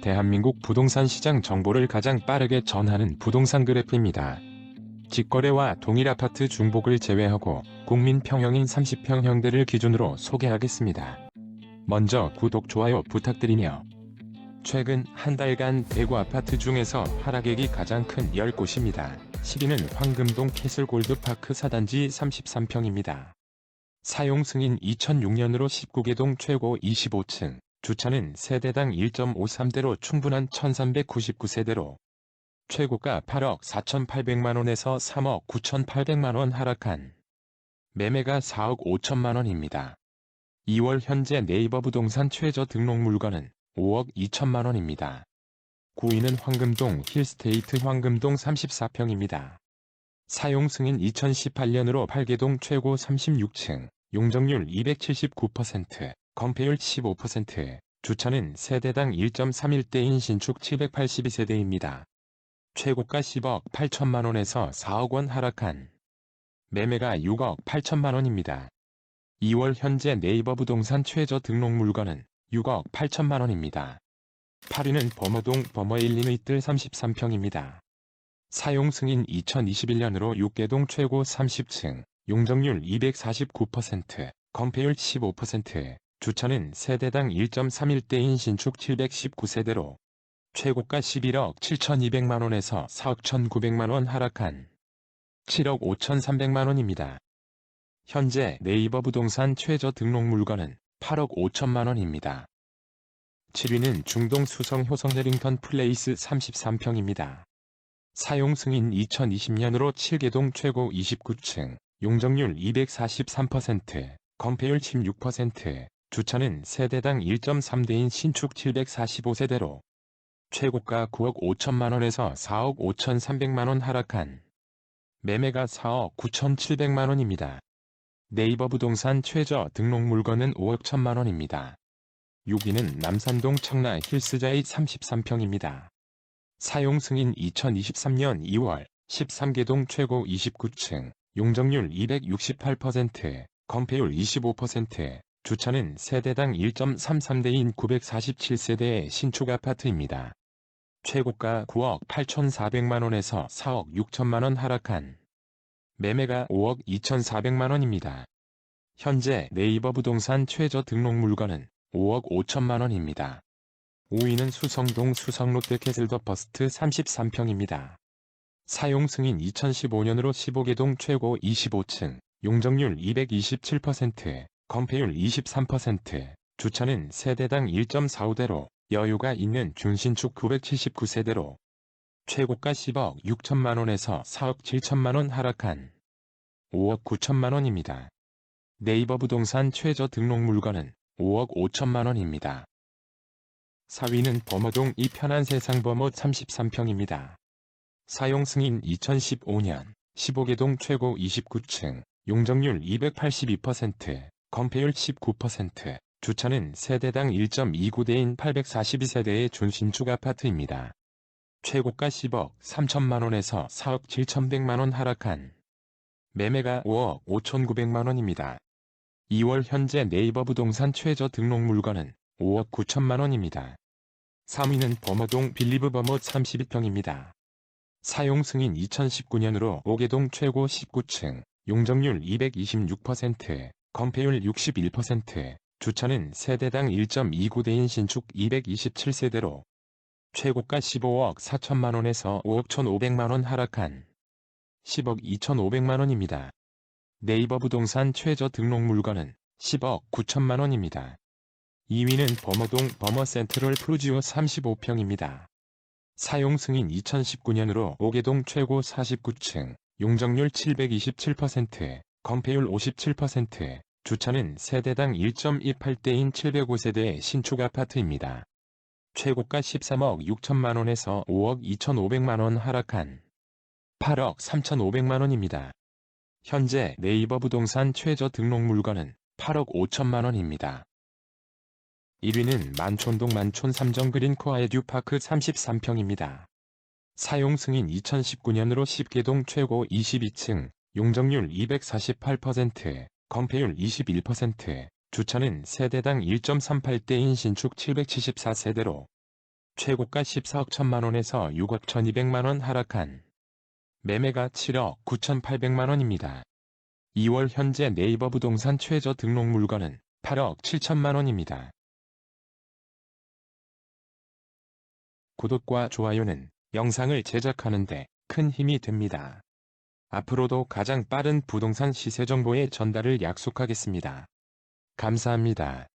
대한민국 부동산 시장 정보를 가장 빠르게 전하는 부동산 그래프입니다. 직거래와 동일 아파트 중복을 제외하고 국민 평형인 30평형대를 기준으로 소개하겠습니다. 먼저 구독, 좋아요 부탁드리며 최근 한 달간 대구 아파트 중에서 하락액이 가장 큰 10곳입니다. 10위는 황금동 캐슬 골드파크 4단지 33평입니다. 사용 승인 2006년으로 19개동 최고 25층, 주차는 세대당 1.53대로 충분한 1399세대로 최고가 8억 4,800만원에서 3억 9,800만원 하락한 매매가 4억 5천만원입니다. 2월 현재 네이버 부동산 최저 등록 물건은 5억 2천만원입니다. 9위는 황금동 힐스테이트 황금동 34평입니다. 사용 승인 2018년으로 8개동 최고 36층, 용적률 279%, 건폐율 15%, 주차는 세대당 1.31대인 신축 782세대입니다. 최고가 10억 8천만원에서 4억 원 하락한 매매가 6억 8천만원입니다. 2월 현재 네이버 부동산 최저 등록 물건은 6억 8천만원입니다. 8위는 범어동 범어 1리는 뜰 33평입니다. 사용 승인 2021년으로 6개동 최고 30층, 용적률 249%, 건폐율 15%, 주차는 세대당 1.31대인 신축 719세대로 최고가 11억 7,200만원에서 4억 1,900만원 하락한 7억 5,300만원입니다. 현재 네이버 부동산 최저 등록 물건은 8억 5천만원입니다. 7위는 중동 수성 효성 해링턴 플레이스 33평입니다. 사용 승인 2020년으로 7개동 최고 29층, 용적률 243%, 건폐율 16%, 주차는 세대당 1.3대인 신축 745세대로 최고가 9억 5천만원에서 4억 5천3백만원 하락한 매매가 4억 9천7백만원입니다. 네이버 부동산 최저 등록 물건은 5억 1천만원입니다. 6위는 남산동 청라 힐스자이 33평입니다. 사용 승인 2023년 2월 13개동 최고 29층, 용적률 268%, 건폐율 25%, 주차는 세대당 1.33대인 947세대의 신축 아파트입니다. 최고가 9억 8,400만원에서 4억 6천만원 하락한 매매가 5억 2,400만원입니다. 현재 네이버 부동산 최저 등록 물건은 5억 5천만원입니다. 5위는 수성동 수성롯데캐슬 더 버스트 33평입니다. 사용 승인 2015년으로 15개동 최고 25층, 용적률 227%, 건폐율 23%, 주차는 세대당 1.45대로 여유가 있는 준신축 979세대로 최고가 10억 6천만원에서 4억 7천만원 하락한 5억 9천만원입니다. 네이버 부동산 최저 등록 물건은 5억 5천만원입니다. 4위는 범어동 이 편한 세상 범어 33평입니다. 사용 승인 2015년 15개동 최고 29층, 용적률 282%, 건폐율 19%, 주차는 세대당 1.29대인 842세대의 준신축 아파트입니다. 최고가 10억 3천만원에서 4억 7천백만원 하락한 매매가 5억 5천9백만원입니다. 2월 현재 네이버 부동산 최저 등록 물건은 5억 9천만원입니다. 3위는 범어동 빌리브 범어 32평입니다. 사용 승인 2019년으로 5개동 최고 19층, 용적률 226%, 건폐율 61%, 주차는 세대당 1.29대인 신축 227세대로 최고가 15억 4천만원에서 5억 1,500만원 하락한 10억 2,500만원입니다. 네이버 부동산 최저 등록 물건은 10억 9천만원입니다. 2위는 범어동 범어 센트럴 프루지오 35평입니다. 사용 승인 2019년으로 5개동 최고 49층, 용적률 727%, 건폐율 57%, 주차는 세대당 1.28대인 705세대의 신축 아파트입니다. 최고가 13억 6천만원에서 5억 2,500만원 하락한 8억 3,500만원입니다. 현재 네이버 부동산 최저 등록 물건은 8억 5천만원입니다. 1위는 만촌동 만촌 삼정그린 코아 에듀파크 33평입니다. 사용 승인 2019년으로 10개동 최고 22층, 용적률 248%, 건폐율 21%, 주차는 세대당 1.38대인 신축 774세대로 최고가 14억 1천만원에서 6억 1200만원 하락한 매매가 7억 9800만원입니다. 2월 현재 네이버 부동산 최저 등록 물건은 8억 7천만원입니다. 구독과 좋아요는 영상을 제작하는데 큰 힘이 됩니다. 앞으로도 가장 빠른 부동산 시세 정보의 전달을 약속하겠습니다. 감사합니다.